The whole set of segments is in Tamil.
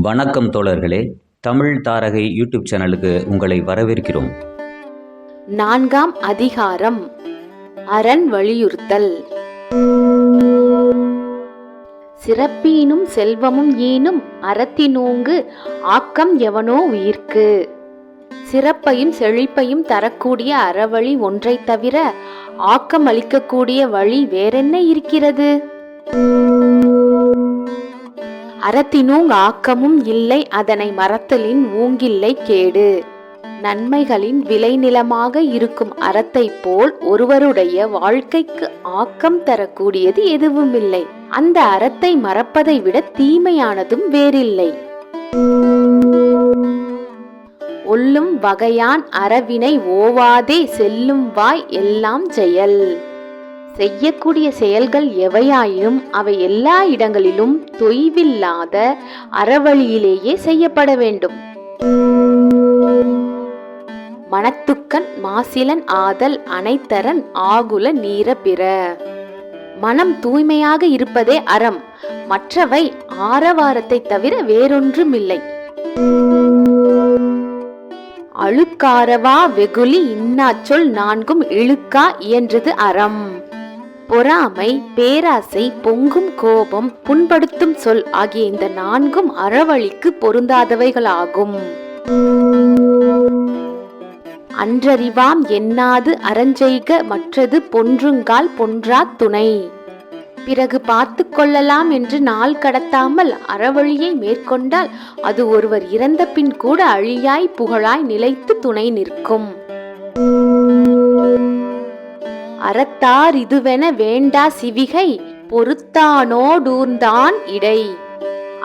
வணக்கம் தோழர்களே. தமிழ் தாரகை யூடியூப் சேனலுக்கு உங்களை வரவேற்கிறோம். நான்காம் அதிகாரம். அரண் வலியுறுத்தல். சிறப்பீனும் செல்வமும் ஈனும் அறத்தினூங்கு ஆக்கம் எவனோ உயிர்க்கு. சிறப்பையும் செழிப்பையும் தரக்கூடிய அறவழி ஒன்றைத் தவிர ஆக்கம் அளிக்கக்கூடிய வழி வேறென்ன இருக்கிறது? அறத்தினூங் ஆக்கமும் இல்லை அதனை மறத்தலின் ஊங்கில்லை கேடு. நன்மைகளின் விளைநிலமாக இருக்கும் அறத்தைப் போல் ஒருவருடைய வாழ்க்கைக்கு ஆக்கம் தரக்கூடியது எதுவுமில்லை. அந்த அறத்தை மறப்பதை விட தீமையானதும் வேறில்லை. ஒல்லும் வகையான் அறவினை ஓவாதே செல்லும் வாய் எல்லாம் செயல் செய்யக்கூடிய செயல்கள் எவையாயினும் அவை எல்லா இடங்களிலும் தொய்வில்லாத அறவழியிலேயே செய்யப்பட வேண்டும். மனத்துக்கன் மாசிலன் ஆதல் அனைத்தரன் ஆகுல நீர பிற. மனம் தூய்மையாக இருப்பதே அறம். மற்றவை ஆரவாரத்தை தவிர வேறொன்றுமில்லை. அழுக்காரவா வெகுளி இன்னாச்சொல் நான்கும் இழுக்கா இயன்றது அறம். பொறாமை பேராசை பொங்கும் கோபம் புண்படுத்தும் சொல் ஆகிய இந்த நான்கும் அறவழிக்கு பொருந்தாதவைகளாகும். அன்றறிவாம் எண்ணாது அறஞ்செய்க மற்றது பொன்றுங்கால் பொன்றா துணை. பிறகு பார்த்து கொள்ளலாம் என்று நாள் கடத்தாமல் அறவழியை மேற்கொண்டால் அது ஒருவர் இறந்த பின் கூட அழியாய் புகழாய் நிலைத்து துணை நிற்கும். அறத்தார் இதுவென வேண்டா சிவிகை பொறுத்தானோடூர்ந்தான் இடை.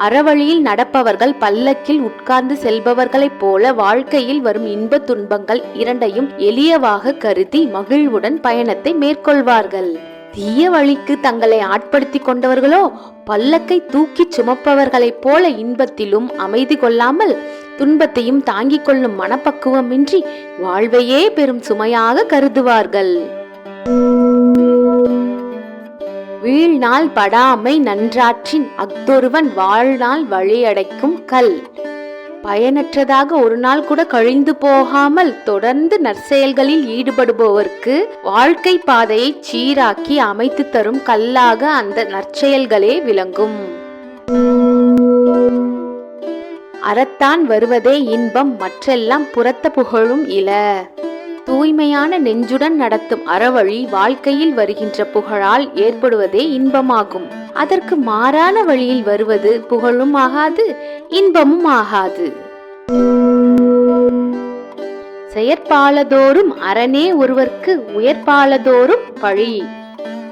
அறவழியில் நடப்பவர்கள் பல்லக்கில் உட்கார்ந்து செல்பவர்களைப் போல வாழ்க்கையில் வரும் இன்ப துன்பங்கள் இரண்டையும் எளியவாக கருதி மகிழ்வுடன் பயணத்தை மேற்கொள்வார்கள். தீய வழிக்கு தங்களை ஆட்படுத்திக் கொண்டவர்களோ பல்லக்கை தூக்கிச் சுமப்பவர்களைப் போல இன்பத்திலும் அமைதி கொள்ளாமல் துன்பத்தையும் தாங்கிக் கொள்ளும் மனப்பக்குவமின்றி வாழ்வையே பெரும் சுமையாக கருதுவார்கள். வீழ்நாள் படாமை நன்றாற்றின் அஃதொருவன் வாழ்நாள் வழியடைக்கும் கல். பயனற்றதாக ஒரு நாள் கூட கழிந்து போகாமல் தொடர்ந்து நற்செயல்களில் ஈடுபடுபவர்க்கு வாழ்க்கை பாதையை சீராக்கி அமைத்து தரும் கல்லாக அந்த நற்செயல்களே விளங்கும். அறத்தான் வருவதே இன்பம் மற்றெல்லாம் புறத்த புகழும் இல. தூய்மையான நெஞ்சுடன் நடத்தும் அறவழி வாழ்க்கையில் வருகின்ற புகழால் ஏற்படுவதே இன்பமாகும். அதற்கு மாறான வழியில் வருவது புகழும் ஆகாது இன்பமும் ஆகாது. செயற்பாலதோறும் அரணே ஒருவர்க்கு உயர்பாலதோறும் பழி.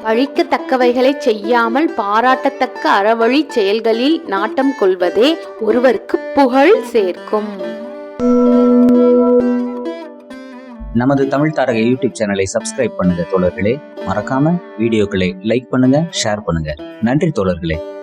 பழிக்கத்தக்கவைகளை செய்யாமல் பாராட்டத்தக்க அறவழி செயல்களில் நாட்டம் கொள்வதே ஒருவருக்கு புகழ் சேர்க்கும். நமது தமிழ் தாரக யூடியூப் சேனலை சப்ஸ்கிரைப் பண்ணுங்க தோழர்களே. மறக்காம வீடியோக்களை லைக் பண்ணுங்க ஷேர் பண்ணுங்க. நன்றி தோழர்களே.